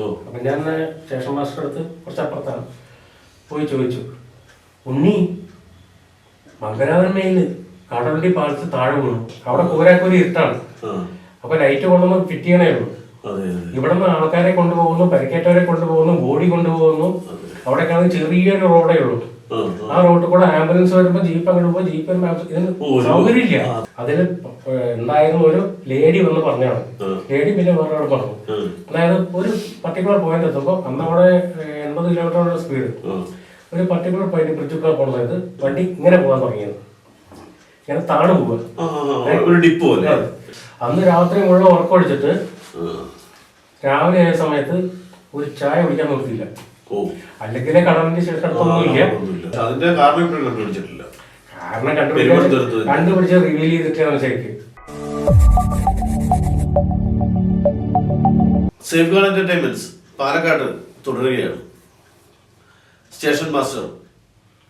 അപ്പം ഞാൻ station master അടുത്ത് കുറച്ച് അപ്പുറത്താണ് പോയി ചോദിച്ചു. ഉണ്ണി മംഗലാപുരം മെയിൽ കടവണ്ടി പാലത്ത് താഴെ വീണു. അവിടെ കൂരാക്കൂരി ഇരുട്ടാണ്. അപ്പൊ ലൈറ്റ് കൊണ്ടുവന്ന് ഫിറ്റ് ചെയ്യണേ ഉള്ളൂ. ഇവിടെ നിന്ന് ആൾക്കാരെ കൊണ്ടുപോകുന്നു പരിക്കേറ്റവരെ കൊണ്ടുപോകുന്നു ബോഡി കൊണ്ടുപോകുന്നു. അവിടേക്കാണെങ്കിൽ ചെറിയൊരു റോഡേ ഉള്ളൂ. ആ റോട്ട് കൂടെ ആംബുലൻസ് വരുമ്പോൾ ജീപ്പ് അങ്ങോട്ട് പോകുമ്പോൾ ജീപ്പ് ഇതിന് സൗകര്യമില്ല. അതിൽ ഉണ്ടായിരുന്ന ഒരു ലേഡി വന്ന് പറഞ്ഞാണ്. ലേഡി പിന്നെ വേറെ പറഞ്ഞു. അതായത് ഒരു പർട്ടിക്കുലർ പോയിന്റ് എത്തുമ്പോൾ അന്ന് അവിടെ എൺപത് കിലോമീറ്റർ സ്പീഡ് ഒരു പർട്ടിക്കുലർ പോയിന്റ് ബ്രിഡ്ജൊക്കെ പോകുന്നത് വണ്ടി ഇങ്ങനെ പോകാൻ തുടങ്ങിയത്. ഇങ്ങനെ താണു പോവുക. അന്ന് രാത്രി മുഴുവൻ ഉറക്കം ഒഴിച്ചിട്ട് രാവിലെ ആയ സമയത്ത് ഒരു ചായ കുടിക്കാൻ നിർത്തിയില്ല അല്ലെങ്കിൽ കടലിന്റെ ശേഷം അടുത്തൊന്നുമില്ല. അതിന്റെ കാരണം ഇപ്പോഴും കണ്ടുപിടിച്ചിട്ടില്ല. കാരണം കണ്ടുപിടിച്ച് കണ്ടുപിടിച്ച് റിവീൽ ചെയ്തിട്ടാണ് ശരിക്ക്. സേഫ് ഗാർഡ് എന്റർടൈൻമെന്റ്സ് പാലക്കാട് തുടരുകയാണ്. Station master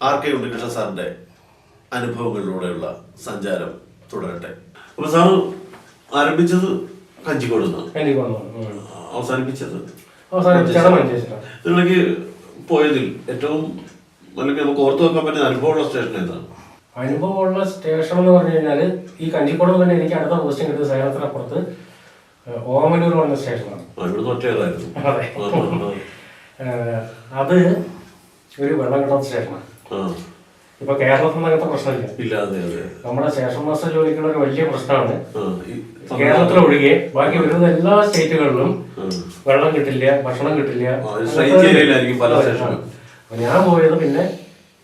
R K Unnikrishna സാറിന്റെ അനുഭവങ്ങളിലൂടെയുള്ള സഞ്ചാരം തുടരട്ടെ. അപ്പൊ സാറ് ആരംഭിച്ചത് കഞ്ചിക്കോട് അവസാനിപ്പിച്ചത്. ഇതിലേക്ക് പോയതിൽ ഏറ്റവും അല്ലെങ്കിൽ നമുക്ക് ഓർത്തു വെക്കാൻ പറ്റുന്ന അനുഭവമുള്ള സ്റ്റേഷൻ ഏതാണ്? അനുഭവമുള്ള സ്റ്റേഷൻ എന്ന് പറഞ്ഞു കഴിഞ്ഞാൽ ഈ കഞ്ചിക്കോട് തന്നെ എനിക്ക് അടുത്ത പോസ്റ്റിംഗ് കിട്ടിയത് സേലത്തിനപ്പുറത്ത് ഓമനൂർ ഓമലൂർ പറഞ്ഞ സ്റ്റേഷനാണ്. അതെ. ഒരു വെള്ളം കിട്ടാത്ത സ്റ്റേഷനാണ് ഇപ്പൊ കേരളത്തിൽ നിന്ന് അങ്ങനത്തെ പ്രശ്നമില്ല. നമ്മുടെ സ്റ്റേഷൻ മാസ്റ്റർ ജോലിക്കുള്ള ഒരു വലിയ പ്രശ്നമാണ്. കേരളത്തിലൊഴികെ ബാക്കി വരുന്ന എല്ലാ സ്റ്റേറ്റുകളിലും. വെള്ളം കിട്ടില്ല ഭക്ഷണം കിട്ടില്ല. അപ്പൊ ഞാൻ പോയത് പിന്നെ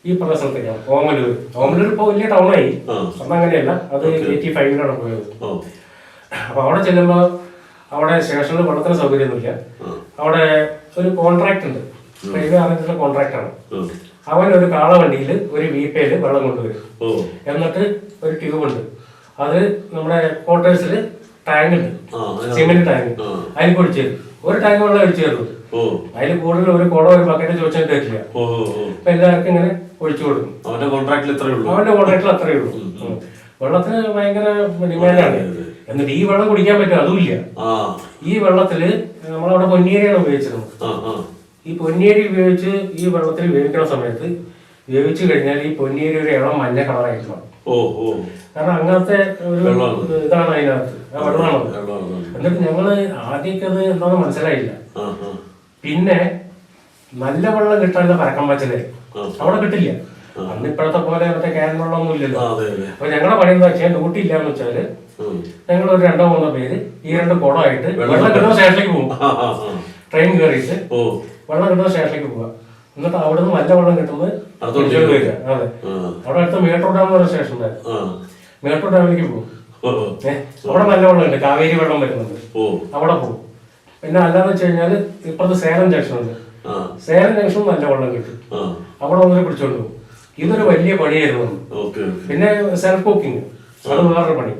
ഈ പറഞ്ഞ സ്ഥലത്തേക്കാണ് ഓമലൂർ ഓമലൂർ ഇപ്പൊ വലിയ ടൗണായി. അന്ന് അങ്ങനെയല്ല അത് എയ്റ്റി ഫൈവിലാണ് പോയത്. അപ്പൊ അവിടെ ചെല്ലുമ്പോ അവിടെ സ്റ്റേഷനിൽ വെള്ളത്തിന് സൗകര്യമൊന്നുമില്ല. അവിടെ ഒരു കോൺട്രാക്ട് ഉണ്ട്. റെയിൽവേ അറിഞ്ഞിട്ടുള്ള കോൺട്രാക്ട് ആണ്. അവൻ ഒരു കാളവണ്ടിയിൽ ഒരു വീപ്പയിൽ വെള്ളം കൊണ്ടുവരും. എന്നിട്ട് ഒരു ട്യൂബ് ഉണ്ട്. അത് നമ്മുടെ ക്വാർട്ടേഴ്സിൽ ടാങ്ക് ഉണ്ട്. സിമെന്റ് ടാങ്ക് അതിൽ ഒഴിച്ചു തരും ഒരു ടാങ്ക് വെള്ളം അടിച്ചു തരുള്ളൂ ഓ. അതിൽ കൂടുതൽ ഒരു കുടം ഒരു ബക്കറ്റ് ചോദിച്ചാൽ തരില്ല അപ്പൊ എല്ലാവർക്കും ഇങ്ങനെ ഒഴിച്ചു കൊടുക്കും. അവന്റെ കോൺട്രാക്ടിൽ അത്രേ ഉള്ളൂ. അവന്റെ കോൺട്രാക്ടിൽ അത്രേ ഉള്ളൂ. വെള്ളത്തിന് ഭയങ്കര ഡിമാൻഡാണ് എന്നിട്ട് ഈ വെള്ളം കുടിക്കാൻ പറ്റും അതുമില്ല ഈ വെള്ളത്തിൽ നമ്മളവിടെ പൊന്നിയേരിയാണ് ആ ഈ പൊന്നിയേരി ഉപയോഗിച്ച് ഈ വെള്ളത്തിൽ വേവിക്കുന്ന സമയത്ത് വേവിച്ചു കഴിഞ്ഞാൽ ഈ പൊന്നിയേരി ഒരു ഇളം മഞ്ഞ കളറായിരിക്കണം ഓ ഓ. കാരണം അങ്ങനത്തെ ഒരു. ഇതാണ് അതിനകത്ത്. ആ വെള്ളമാണ് വെള്ളം, വെള്ളം. എന്നിട്ട് ഞങ്ങൾ ആദ്യമൊക്കെ അത് എന്താണെന്ന് മനസ്സിലായില്ല പിന്നെ നല്ല വെള്ളം കിട്ടാനുള്ള പരക്കം വച്ചത് അവിടെ കിട്ടില്ല. അന്ന് ഇപ്പോഴത്തെ പോലെ മറ്റേ ക്യാൻ വെള്ളമൊന്നും ഇല്ലല്ലോ അപ്പൊ ഞങ്ങളുടെ പണി എന്താ വെച്ചാൽ ഡ്യൂട്ടി ഇല്ലാന്ന് വെച്ചാൽ ഞങ്ങൾ ഒരു രണ്ടോ മൂന്നോ പേര് ഈ രണ്ട് കുടമായിട്ട് വെള്ളം കിട്ടുന്ന സ്റ്റേഷനിലേക്ക് പോകും. ട്രെയിൻ കയറിയിട്ട് വെള്ളം കിട്ടുന്ന സ്റ്റേഷനിലേക്ക് പോവുക. എന്നിട്ട് അവിടെ നിന്ന് നല്ല വെള്ളം കിട്ടുന്നത് അടുത്തോട്ട് അതെ. അവിടെ അടുത്ത് മേട്ടൂർ ഡാം എന്ന് പറഞ്ഞ സ്റ്റേഷൻ ഉണ്ടായിരുന്നു. മേട്ടൂർ ഡാമിലേക്ക് പോകും. അവിടെ നല്ല വെള്ളമുണ്ട്. കാവേരി വെള്ളം വരുന്നുണ്ട്. അവിടെ പോകും. പിന്നെ അല്ലാന്ന് വെച്ച് കഴിഞ്ഞാൽ ഇപ്പുറത്ത് സേലം ജംഗ്ഷൻ ഉണ്ട്. സേലം ജംഗ്ഷൻ നല്ല വെള്ളം കിട്ടും. അവിടെ വന്നിട്ട് പിടിച്ചോണ്ട് പോകും. ഇതൊരു വലിയ പണിയായിരുന്നു. പിന്നെ സെൽഫ് കുക്കിംഗ് അത് വേറൊരു പണി.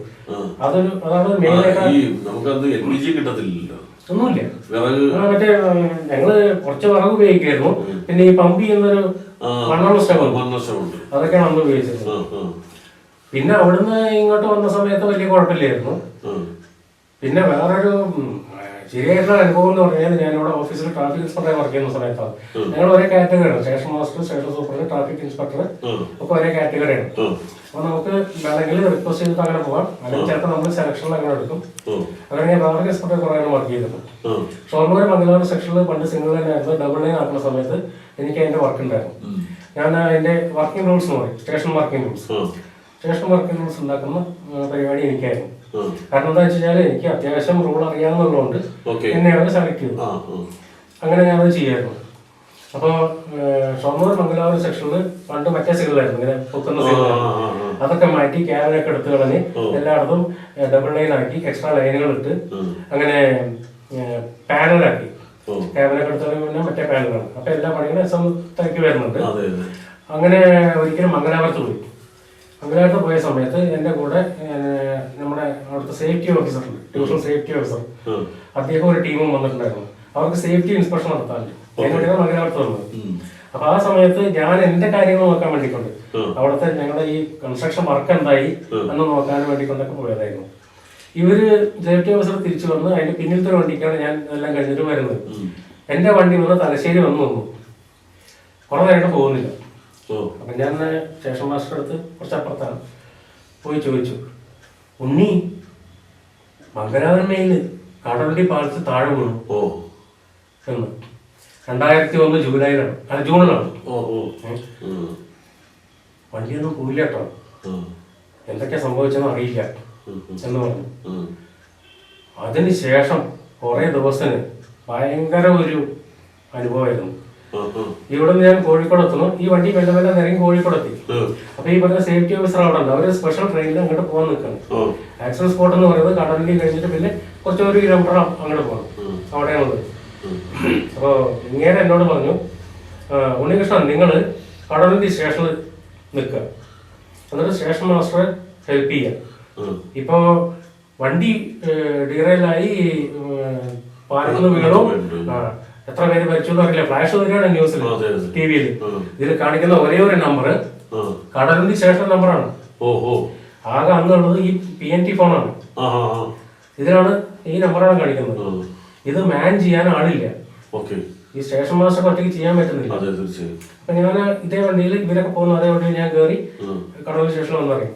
അതൊരു അതാണ് മെയിൻ ആയിട്ട് ഈ നമുക്കത് എൽ പി ജി കിട്ടത്തില്ലല്ലോ. ഒന്നുമില്ല. മറ്റേ ഞങ്ങൾ കുറച്ച് വിറക് ഉപയോഗിക്കായിരുന്നു പിന്നെ ഈ പമ്പ് എന്നൊരു മണ്ണുള്ള സ്റ്റവ് ഉണ്ട്. മണ്ണശമുണ്ട് അതൊക്കെയാണ് അന്ന് ഉപയോഗിച്ചത് പിന്നെ അവിടുന്ന് ഇങ്ങോട്ട് വന്ന സമയത്ത് വലിയ കുഴപ്പമില്ലായിരുന്നു. പിന്നെ വേറൊരു ശരിയായിട്ടുള്ള അനുഭവം എന്ന് പറഞ്ഞാൽ ഞാൻ ഇവിടെ ഓഫീസിൽ ട്രാഫിക് ഇൻസ്പെക്ടറെ വർക്ക് ചെയ്യുന്ന സമയത്താണ്. ഞങ്ങൾ ഒരേ കാറ്റഗറിയാണ് station master station super traffic inspector ഒക്കെ ഒരേ കാറ്റഗറിയാണ് അപ്പൊ നമുക്ക് വേണമെങ്കിൽ റിക്വസ്റ്റ് ചെയ്തിട്ട് അങ്ങനെ പോവാം അല്ലെങ്കിൽ ചിലപ്പോൾ നമ്മൾ സെലക്ഷനിൽ അങ്ങനെ എടുക്കും. അങ്ങനെ ഞാൻ ട്രാഫിക് ഇൻസ്പെക്ടർ കുറെ വർക്ക് ചെയ്തിട്ടുണ്ട്. ഷോർണൂർ മംഗലാപുരം സെക്ഷനിൽ പണ്ട് സിംഗിൾ ആയിരുന്നു. ഡബിൾ ലൈൻ ആക്കുന്ന സമയത്ത് എനിക്ക് അതിന്റെ വർക്ക് ഉണ്ടായിരുന്നു. ഞാൻ അതിന്റെ വർക്കിംഗ് റൂൾസ് എന്ന് പറയും. Station working rules station work rules ഉണ്ടാക്കുന്ന പരിപാടി എനിക്കായിരുന്നു. കാരണം എന്താ വെച്ച് കഴിഞ്ഞാൽ എനിക്ക് അത്യാവശ്യം റൂൾ അറിയാമെന്നുള്ളതുകൊണ്ട് എന്നെ അവർ സെലക്ട് ചെയ്തു. അങ്ങനെ ഞാനത് ചെയ്യായിരുന്നു. അപ്പോൾ ഷൊർണൂർ മംഗലാപുരം സെക്ഷനിൽ പണ്ട് മറ്റേ സിഗ്നലായിരുന്നു ഇങ്ങനെ പൊക്കുന്ന ആ. അതൊക്കെ മാറ്റി ക്യാമറയൊക്കെ എടുത്ത് കളഞ്ഞ് എല്ലായിടത്തും ഡബിൾ ലൈൻ ആക്കി എക്സ്ട്രാ ലൈനുകൾ ഇട്ട് അങ്ങനെ പാനലാക്കി ക്യാമറയൊക്കെ എടുത്തു എടുത്തത് പിന്നെ മറ്റേ പാനലാണ് അപ്പൊ എല്ലാ പണികളും എസ് എം വരുന്നുണ്ട്. അങ്ങനെ ഒരിക്കലും മംഗലാപുരത്ത് പോയി. മംഗലാപുരത്ത് പോയ സമയത്ത് എന്റെ കൂടെ നമ്മുടെ അവിടുത്തെ സേഫ്റ്റി ഓഫീസർ ഉണ്ട്. ഡിവിഷൻ സേഫ്റ്റി ഓഫീസർ അദ്ദേഹം ഒരു ടീമും വന്നിട്ടുണ്ടായിരുന്നു. അവർക്ക് സേഫ്റ്റി ഇൻസ്പെക്ഷൻ നടത്താറുണ്ട് എന്റെ മംഗലാപുരത്ത് വന്നത്. അപ്പൊ ആ സമയത്ത് ഞാൻ എന്റെ കാര്യങ്ങൾ നോക്കാൻ വേണ്ടിക്കൊണ്ട്. അവിടുത്തെ ഞങ്ങളുടെ ഈ കൺസ്ട്രക്ഷൻ വർക്ക് എന്തായി എന്ന് നോക്കാൻ വേണ്ടിക്കൊണ്ടൊക്കെ പോയതായിരുന്നു. ഇവർ സേഫ്റ്റി ഓഫീസർ തിരിച്ചു വന്ന് അതിന്റെ പിന്നിലത്തെ ഒരു വണ്ടിക്കാണ് ഞാൻ എല്ലാം കഴിഞ്ഞിട്ട് വരുന്നത്. എന്റെ വണ്ടി വന്ന് തലശ്ശേരി വന്ന് വന്നു കുറേ നേരം പോകുന്നില്ല. അപ്പം ഞാൻ സ്റ്റേഷൻ മാസ്റ്റർ അടുത്ത് കുറച്ച് അപ്പുറത്താണ് പോയി ചോദിച്ചു. ഉണ്ണി മംഗലാപുരമയിൽ കാടവണ്ടി പാലത്ത് താഴെ വീണു. ഓ. എന്ന്. രണ്ടായിരത്തി ഒന്ന് ജൂലൈയിലാണ്. അല്ല ജൂണിലാണ്. ഓ ഓ. വണ്ടിയൊന്നും പോയില്ല കേട്ടോ. എന്തൊക്കെയാ സംഭവിച്ചെന്ന് അറിയില്ല. എന്ന് പറഞ്ഞു. ഉം. അതിന് ശേഷം കുറേ ദിവസത്തിന് ഭയങ്കര ഒരു അനുഭവമായിരുന്നു. ഇവിടെ നിന്ന് ഞാൻ കോഴിക്കോട് എത്തുന്നു ഈ വണ്ടി മെല്ലെ മെല്ലെ നിറങ്ങി കോഴിക്കോട് എത്തി ഉം. അപ്പൊ ഈ പറഞ്ഞ സേഫ്റ്റി ഓഫീസർ അവിടെ ഉണ്ട് അവർ സ്പെഷ്യൽ ട്രെയിനിൽ അങ്ങോട്ട് പോകാൻ നിൽക്കുന്നു. ആക്സിഡന്റ് സ്പോട്ട് എന്ന് പറയുന്നത് കടലിൽ കഴിഞ്ഞിട്ട് പിന്നെ കുറച്ച് ഒരു കിലോമീറ്റർ അങ്ങോട്ട് പോകണം. അവിടെയാണത് ഉം. അപ്പോൾ ഇങ്ങനെ എന്നോട് പറഞ്ഞു "ആ, ഉണ്ണികൃഷ്ണൻ നിങ്ങൾ കടലിന്റെ സ്റ്റേഷനിൽ നിൽക്കുക എന്നിട്ട് സ്റ്റേഷൻ മാസ്റ്ററെ ഹെൽപ്പ് ചെയ്യുക. ഇപ്പോ വണ്ടി ഡീറയിലായി പാലത്തിൽ വീണു. എത്ര പേര് മരിച്ചു എന്ന് അറിയില്ല. ഫ്ലാഷ് വരികയാണ് ന്യൂസിൽ. ടി വിയിൽ ഇതിൽ കാണിക്കുന്ന ഒരേ ഒരു നമ്പർ കടലിന് സ്റ്റേഷൻ നമ്പറാണ് ഓഹോ. ആകെ അന്നുള്ളത് ഈ പി എൻ ടി ഫോണാണ് ഇതിലാണ് ഈ നമ്പറാണ് കാണിക്കുന്നത്. ഇത് മാൻ ചെയ്യാൻ ആളില്ല. ഓക്കെ. ഈ സ്റ്റേഷൻ മാസ്റ്റർ ഒറ്റയ്ക്ക് ചെയ്യാൻ പറ്റുന്നില്ല. അപ്പൊ ഞാൻ ഇതേ വണ്ടിയിൽ ഇവരൊക്കെ പോകുന്ന അതേ വണ്ടിയിൽ ഞാൻ കയറി. കടൽ സ്റ്റേഷനിൽ വന്നറിയും.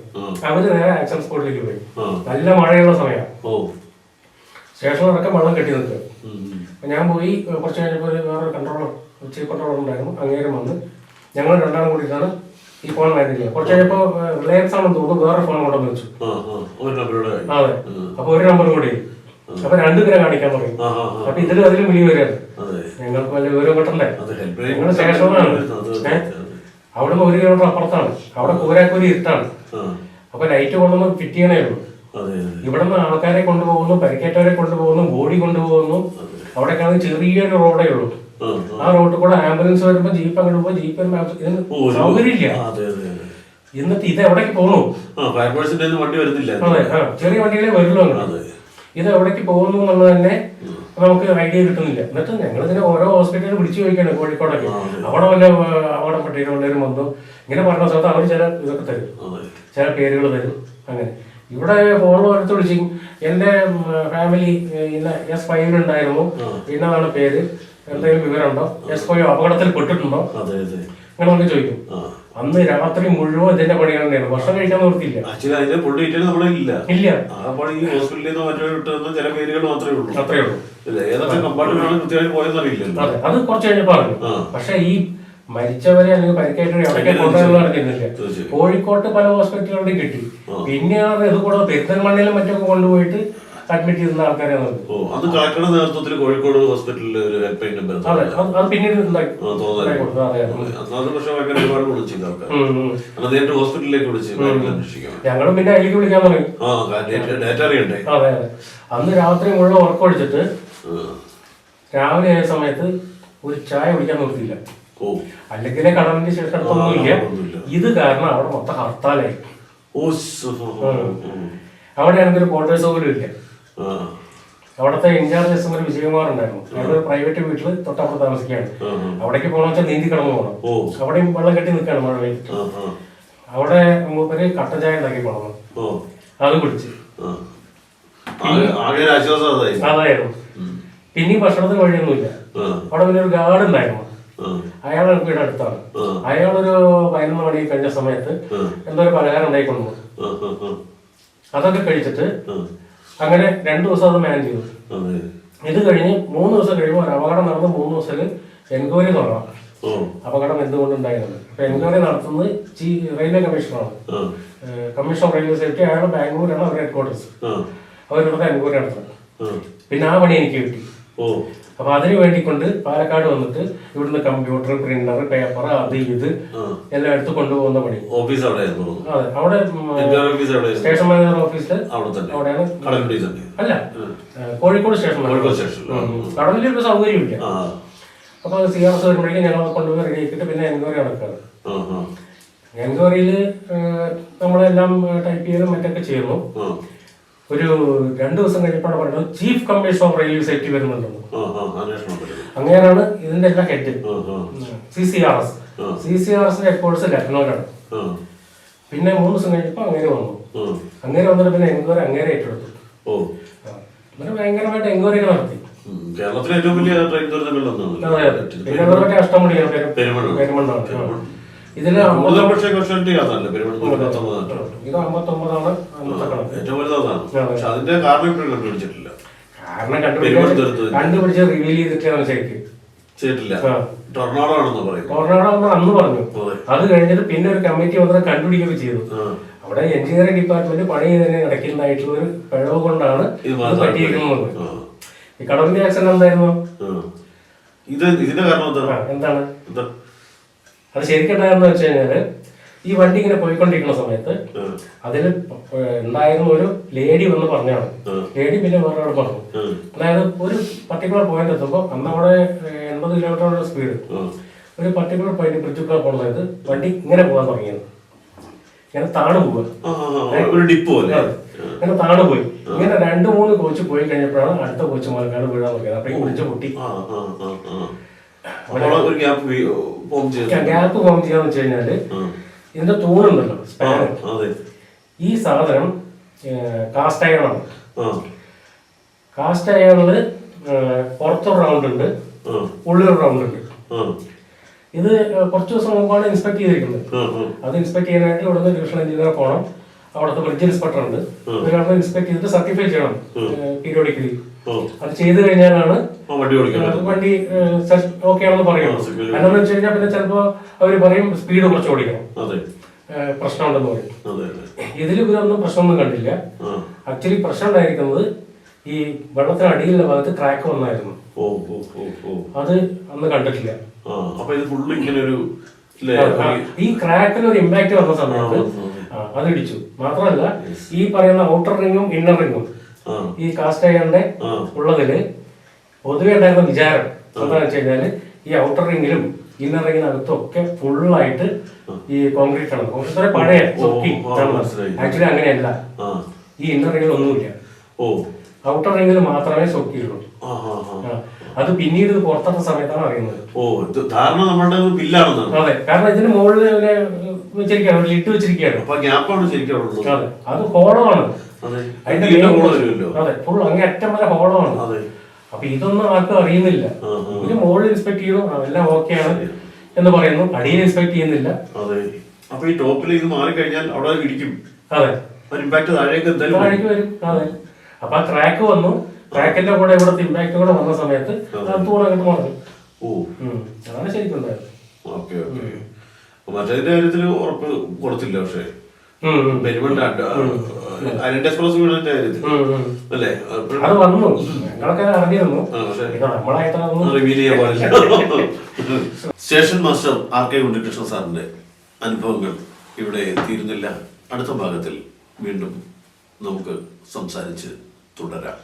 അവർ നേരെ ആക്ഷൻ സ്പോട്ടിലേക്ക് പോയി. നല്ല മഴയുള്ള സമയം. സ്റ്റേഷനിലൊക്കെ വെള്ളം കെട്ടി നിൽക്കുക. ഞാൻ പോയി കുറച്ച് കഴിഞ്ഞപ്പോൾ ഒരു വേറൊരു കൺട്രോളർ ചീഫ് കൺട്രോളർ ഉണ്ടായിരുന്നു. അങ്ങേരും വന്ന്. ഞങ്ങൾ രണ്ടാളും കൂടിയിട്ടാണ് ഈ ഫോൺ മാനേജ് കുറച്ച് കഴിഞ്ഞപ്പോൾ റിലയൻസ് ആണെന്ന് തോന്നുന്നു വേറെ ഫോൺ കൊണ്ടുവന്ന് വെച്ചു. അതെ. അപ്പൊ ഒരു നമ്പർ കൂടി. അപ്പൊ രണ്ടു പേരെ കാണിക്കാൻ തുടങ്ങി. അപ്പൊ ഇതിലും അതിലും വലിയ വരികയാണ് അതെ. ഞങ്ങൾക്ക് വല്ല വിവരം കിട്ടണ്ടേ ഞങ്ങൾ സ്റ്റേഷനിലാണ് അവിടെ ഒരു കിലോമീറ്റർ അപ്പുറത്താണ്. അവിടെ കൂരാക്കൂരി ഇരുട്ടാണ്. അപ്പൊ ലൈറ്റ് കൊണ്ടൊന്നും ഫിറ്റ് ചെയ്യണേ ഉള്ളൂ. ഇവിടെ നിന്ന് ആൾക്കാരെ കൊണ്ടുപോകുന്നു പരിക്കേറ്റവരെ കൊണ്ടുപോകുന്നു ബോഡി കൊണ്ടുപോകുന്നു. അവിടേക്കാണെങ്കിൽ ചെറിയൊരു റോഡേ ഉള്ളൂ. ആ റോഡിൽ കൂടെ ആംബുലൻസ് വരുമ്പോ ജീപ്പ് അങ്ങോട്ട് പോകുമ്പോൾ ജീപ്പ് സൗകര്യമില്ല. എന്നിട്ട് ഇത് എവിടേക്ക് പോകുന്നു? വണ്ടി വരുന്നില്ല. അതെ ചെറിയ വണ്ടികളെ വരുള്ളൂ ഇത് എവിടേക്ക് പോകുന്നു എന്നുള്ളത് തന്നെ നമുക്ക് ഐഡിയ കിട്ടുന്നില്ല. എന്നിട്ട് ഞങ്ങൾ ഇതിനെ ഓരോ ഹോസ്പിറ്റലിൽ വിളിച്ചു ചോദിക്കാണ് കോഴിക്കോടൊക്കെ. അവിടെ വല്ല അവിടെ പട്ടികളുള്ളവരും വന്നു. ഇങ്ങനെ പറഞ്ഞ സ്ഥലത്ത് അവർ ചില ഇതൊക്കെ തരും. ചില പേരുകൾ തരും. അങ്ങനെ. ഇവിടെ ഫോണിൽ എടുത്ത് വിളിച്ചു എന്റെ ഫാമിലി ഇന്ന എസ് ഫൈവിലുണ്ടായിരുന്നു ഇന്നതാണ് പേര്. എന്തെങ്കിലും വിവരമുണ്ടോ? എസ് ഫൈവ് അപകടത്തിൽ പെട്ടിട്ടുണ്ടോ? അതെ അതെ. അങ്ങനെ നമുക്ക് ചോദിക്കും. അന്ന് രാത്രി മുഴുവൻ ഇതിന്റെ പണി തന്നെയാണ് ഭക്ഷണം കഴിക്കാൻ നിർത്തിയില്ല ആക്ച്വലി അതിന്റെ ഫുൾ ഡീറ്റെയിൽ ഇല്ല. ആ ഈ ഹോസ്പിറ്റലിൽ നിന്ന് മറ്റോ കിട്ടുന്ന ചില പേരുകൾ മാത്രമേ ഉള്ളൂ. അത്രേ ഉള്ളൂ. ഏതൊക്കെ കമ്പാർട്ട്മെന്റാണ് കൃത്യമായി അതെ കുറച്ച് കഴിഞ്ഞപ്പോൾ അറിഞ്ഞു പക്ഷെ ഈ മരിച്ചവരെ അല്ലെങ്കിൽ പരിക്കേറ്റവരെ. കോഴിക്കോട്ട് പല ഹോസ്പിറ്റലുകളിൽ കിട്ടി. പിന്നെയാണ് ഇത് കൂടെ പെരുന്തൽമണ്ണയിലും മറ്റൊക്കെ കൊണ്ടുപോയിട്ട് അഡ്മിറ്റ് ചെയ്യുന്ന ആൾക്കാരെയാണ് അത്. കളക്ടറുടെ നേതൃത്വത്തിൽ കോഴിക്കോട് ഹോസ്പിറ്റലിൽ ഒരു ഹെൽപ്പ് ലൈൻ നമ്പർ അതെ പിന്നീട്. അതെ പക്ഷെ ഭയങ്കര ഒരുപാട് വിളിച്ചില്ല ആൾക്കാർ നേരിട്ട് ഹോസ്പിറ്റലിലേക്ക് വിളിച്ച് കാര്യങ്ങൾ ഞങ്ങളും പിന്നെ അതിലേക്ക് വിളിക്കാൻ ആ ഡേറ്റ അറിയണ്ടേ? അതെ അതെ. അന്ന് രാത്രി മുഴുവൻ ഉറക്കം ഒഴിച്ചിട്ട് രാവിലെ ആയ സമയത്ത് ഒരു ചായ കുടിക്കാൻ നിർത്തിയില്ല. അല്ലെങ്കിൽ കടലിന്റെ ശേഷം അടുത്തൊന്നുമില്ല ഇത് കാരണം അവിടെ മൊത്തം ഹർത്താലായി. ഓ സ് ഹോ, ഹോ, ഹോ. അവിടെ ആണെങ്കിൽ ഒരു ക്വാർട്ടേഴ്സ് സൗകര്യം ഇല്ല. അവിടത്തെ ഇൻചാർജ് എസ് എം ഒരു വിജയകുമാർ ഉണ്ടായിരുന്നു അവിടെ പ്രൈവറ്റ് വീട്ടിൽ തൊട്ടപ്പുറത്ത് താമസിക്കുകയാണ്. അവിടേക്ക് പോകണമെന്ന് വെച്ചാൽ നീന്തി കടന്നു പോകണം. അവിടെയും വെള്ളം കെട്ടി നിൽക്കുകയാണ് മഴ പെയ്തിട്ട് അവിടെ മൂപ്പര് കട്ടൻ ചായ ഉണ്ടാക്കി പോണം അത് കുടിച്ച്. അതായിരുന്നു. പിന്നെ ഭക്ഷണത്തിന് വഴിയൊന്നുമില്ല. അവിടെ പിന്നെ ഒരു ഗാർഡ് ഉണ്ടായിരുന്നു. എനിക്ക് ഇവിടെ അടുത്താണ് അയാളൊരു പതിനൊന്ന് മണി കഴിഞ്ഞ സമയത്ത്. എന്തോ ഒരു പലഹാരം ആ അതൊക്കെ കഴിച്ചിട്ട് അങ്ങനെ രണ്ടു ദിവസം അത് മാനേജ് ചെയ്തു. ഇത് കഴിഞ്ഞ് മൂന്ന് ദിവസം കഴിയുമ്പോൾ ഒരു അപകടം നടന്ന് മൂന്ന് ദിവസത്തിൽ എൻക്വയറി തുടങ്ങാം. അപകടം എന്തുകൊണ്ടുണ്ടായിരുന്നു അപ്പൊ എൻക്വയറി നടത്തുന്നത് റെയിൽവേ കമ്മീഷണറാണ് കമ്മീഷൻ ഓഫ് റെയിൽവേ സേഫ്റ്റി അയാൾ ബാംഗ്ലൂരാണ് അവരുടെ ഹെഡ് ക്വാർട്ടേഴ്സ് അവരുടെ എൻക്വയറി നടത്തുന്നത്. പിന്നെ ആ പണി എനിക്ക് കിട്ടി. അപ്പൊ അതിന് വേണ്ടിക്കൊണ്ട് പാലക്കാട് വന്നിട്ട് ഇവിടുന്ന് കമ്പ്യൂട്ടർ പ്രിന്റർ പേപ്പർ അത് ഇത് എല്ലാം എടുത്ത് കൊണ്ടുപോകുന്ന പണി. ഓഫീസ് അവിടെ അതെ അവിടെ സ്റ്റേഷൻ മാനേജർ ഓഫീസിൽ അവിടെയാണ്. അല്ല കോഴിക്കോട് സ്റ്റേഷൻ കടലിൽ ഒരു സൗകര്യമില്ല. അപ്പൊ സി ആർ എസ് വരുമ്പോഴേക്കും ഞങ്ങൾ കൊണ്ടുപോയി റെഡി ആക്കിയിട്ട് പിന്നെ എൻക്വയറി നടക്കാറ്. എൻക്വയറിയിൽ നമ്മളെല്ലാം ടൈപ്പ് ചെയ്ത് മറ്റൊക്കെ ചെയ്യുന്നു. ഒരു രണ്ടു ദിവസം കഴിഞ്ഞപ്പോൾ പറഞ്ഞു chief commissioner of railway safety വരുന്നുണ്ടെന്ന്. അങ്ങനെയാണ് ഇതിന്റെ എല്ലാം head. C C R S. C C R എസിന്റെ ഹെഡ്ക്വാർട്ടേഴ്സ് ലക്നൌവിലാണ് പിന്നെ മൂന്ന് ദിവസം കഴിഞ്ഞപ്പോൾ അങ്ങനെ വന്നു. അങ്ങനെ വന്നിട്ട് പിന്നെ എൻക്വയറി അങ്ങനെ ഏറ്റെടുത്തു. അങ്ങനെ ഭയങ്കരമായിട്ട് എൻക്വയറി ഒക്കെ നടത്തി. കേരളത്തിലെ ഏറ്റവും വലിയ ട്രെയിൻ ദുരന്തങ്ങളിൽ പെരുമണ്ണ. ഇത് അമ്പത്തൊമ്പതാണ് ഏറ്റവും പക്ഷെ അതിന്റെ കാരണം കണ്ടുപിടിച്ചിട്ടില്ല കാരണം കണ്ടുപിടിച്ച്. കണ്ടുപിടിച്ച് റിവീൽ ചെയ്തിട്ടാണ് ശരിക്ക്. ചെയ്തിട്ടില്ല. ടൊർണാഡോ ആണെന്ന് പറയും ടോർണാഡോ എന്ന് അന്ന് പറഞ്ഞു. അത്. കഴിഞ്ഞിട്ട് പിന്നെ ഒരു കമ്മിറ്റി വന്നത് കണ്ടുപിടിക്കുകയൊക്കെ ചെയ്തു. അവിടെ എഞ്ചിനീയറിംഗ് ഡിപ്പാർട്ട്മെന്റ് പണി ചെയ്തതിന് ഇടയ്ക്കുണ്ടായിട്ടുള്ള ഒരു പിഴവ് കൊണ്ടാണ് ഇത് പറ്റിയിരിക്കുന്നത്. ഈ കടലിന്റെ ആക്സിഡന്റ് എന്തായിരുന്നു. ഇത് ഇതിന്റെ കാരണം എന്താണ്? എന്താണ്? എന്താ അത് ശരിക്കുണ്ടായെന്ന് വെച്ച് കഴിഞ്ഞാൽ ഈ വണ്ടി ഇങ്ങനെ പോയിക്കൊണ്ടിരിക്കുന്ന സമയത്ത്. അതിൽ ഉണ്ടായിരുന്ന ഒരു ലേഡി വന്ന് പറഞ്ഞാണ്. ലേഡി പിന്നെ വേറൊരാൾ പറഞ്ഞു. അതായത് ഒരു പർട്ടിക്കുലർ പോയിന്റ് എത്തുമ്പോൾ അന്ന് അവിടെ എൺപത് കിലോമീറ്ററുള്ള സ്പീഡ് ഒരു പർട്ടിക്കുലർ പോയിന്റ് ബ്രിഡ്ജ് കൂടെ പോകുന്നത് വണ്ടി ഇങ്ങനെ പോകാൻ തുടങ്ങിയത്. ഇങ്ങനെ താണു പോവുക. ഇങ്ങനെ താണു പോയി. ഇങ്ങനെ രണ്ട് മൂന്ന് കോച്ച് പോയി കഴിഞ്ഞപ്പോഴാണ് അടുത്ത കോച്ച് മലക്കാട് വീഴാൻ തുടങ്ങിയത്. അപ്പൊ ഈ ബ്രിഡ്ജ് പൊട്ടി. ഗ്യാപ്പ് ഫോം ചെയ്യാന്ന് വെച്ച് കഴിഞ്ഞാൽ ഇതിന്റെ തൂണുണ്ടല്ലോ ഈ സാധനം കാസ്റ്റ് അയണാണ് കാസ്റ്റ് അയണിൽ പുറത്തൊരു റൗണ്ട് ഉണ്ട് ഉള്ളിലൊരു റൗണ്ട് ഉണ്ട്. ഇത് കുറച്ച് ദിവസം മുമ്പാണ് ഇൻസ്പെക്ട് ചെയ്തിരിക്കുന്നത്. അത് ഇൻസ്പെക്ട് ചെയ്യാനായിട്ട് ഇവിടുന്ന് ഡിവിഷൻ എഞ്ചിനീയർ പോകണം. അവിടുത്തെ ബ്രിഡ്ജ് ഇൻസ്പെക്ടർ ഉണ്ട്. ഒരാൾ ഇൻസ്പെക്ട് ചെയ്തിട്ട് സർട്ടിഫൈ ചെയ്യണം പീരിയോഡിക്കലി അത് ചെയ്തു കഴിഞ്ഞാലാണ് വണ്ടി ഓക്കെ ആണെന്ന് പറയുള്ളൂ എന്താണെന്ന് വെച്ച് കഴിഞ്ഞാൽ പിന്നെ ചിലപ്പോ അവർ പറയും സ്പീഡ് കുറച്ച് ഓടിക്കണം. പ്രശ്നമുണ്ടെന്ന് പറയും. ഇതിൽ ഇവരൊന്നും പ്രശ്നമൊന്നും കണ്ടില്ല. ആക്ച്വലി പ്രശ്നം ഉണ്ടായിരിക്കുന്നത് ഈ വെള്ളത്തിന് അടിയിലുള്ള ഭാഗത്ത് ക്രാക്ക് വന്നായിരുന്നു. അത് അന്ന് കണ്ടിട്ടില്ല. ഈ ക്രാക്കിന് ഒരു ഇമ്പാക്ട് വന്ന സമയത്ത് അതിടിച്ചു അത് ഇടിച്ചു. മാത്രമല്ല ഈ പറയുന്ന ഔട്ടർ റിങ്ങും ഇന്നർ റിങ്ങും ഈ കാസ്റ്റ് അയണിന്റെ ഉള്ളതിൽ പൊതുവെ ഉണ്ടായിരുന്ന വിചാരം എന്താണെന്ന് വെച്ച് കഴിഞ്ഞാൽ ഈ ഔട്ടർ റിങ്ങിലും ഇന്നർ റിങ്ങിനകത്തും ഒക്കെ ഫുള്ളായിട്ട് ഈ കോൺക്രീറ്റ് ആണ്. കോൺക്രീറ്റ് പഴയ ആക്ച്വലി അങ്ങനെയല്ല. ഈ ഇന്നർ റിങ്ങിൽ ഒന്നുമില്ല. ഓ. ഔട്ടർ റിങ്ങിൽ മാത്രമേ സൊക്കിയുള്ളൂ അത് പിന്നീട് ഇത് സമയത്താണ് അറിയുന്നത്. ഓ ധാരണ നമ്മുടെ ബില്ലാണെന്നാണ്. അതെ. കാരണം ഇതിന് മുകളിൽ വെച്ചിരിക്കുകയാണ് ലിറ്റ് വെച്ചിരിക്കുകയാണ്. അതെ. അത് ഹോളമാണ് അതെ അതിന്റെ അതെ ഫുൾ അങ്ങേ അറ്റം വരെ ഹോളമാണ് അതെ. അപ്പൊ ഇതൊന്നും ആർക്കും അറിയുന്നില്ല. ഒരു മോളിൽ ഇൻസ്പെക്ട് ചെയ്തു എല്ലാം ഓക്കെയാണ് എന്ന് പറയുന്നു. അടിയിൽ ഇൻസ്പെക്ട് ചെയ്യുന്നില്ല. അതെ. അപ്പൊ ഈ ടോപ്പിൽ ഇത് മാറിക്കഴിഞ്ഞാൽ അവിടെ ഇടിക്കും. അതെ. ഒരു ഇമ്പാക്ട് താഴേക്ക് താഴേക്ക് വരും. അതെ. അപ്പൊ ആ ക്രാക്ക് വന്നു. ക്രാക്കിന്റെ കൂടെ ഇവിടുത്തെ ഇമ്പാക്ട് കൂടെ വന്ന സമയത്ത് തൂണ അങ്ങോട്ട് മറന്നു ഓ. അതാണ് ശരിക്കും ഉണ്ടായത് ഓക്കെ ഓക്കെ. മറ്റേതിന്റെ കാര്യത്തിൽ ഉറപ്പ് കൊടുത്തില്ല പക്ഷേ. ഉം, വീടിന്റെ കാര്യത്തിൽ. അല്ലേ? അത് വന്നു. ഞങ്ങളൊക്കെ അറിഞ്ഞിരുന്നു. റിവീൽ ചെയ്യാൻ പാടില്ല. Station master R K Unnikrishnan സാറിന്റെ അനുഭവങ്ങൾ ഇവിടെ തീരുന്നില്ല. അടുത്ത ഭാഗത്തിൽ വീണ്ടും നമുക്ക് സംസാരിച്ച് തുടരാം.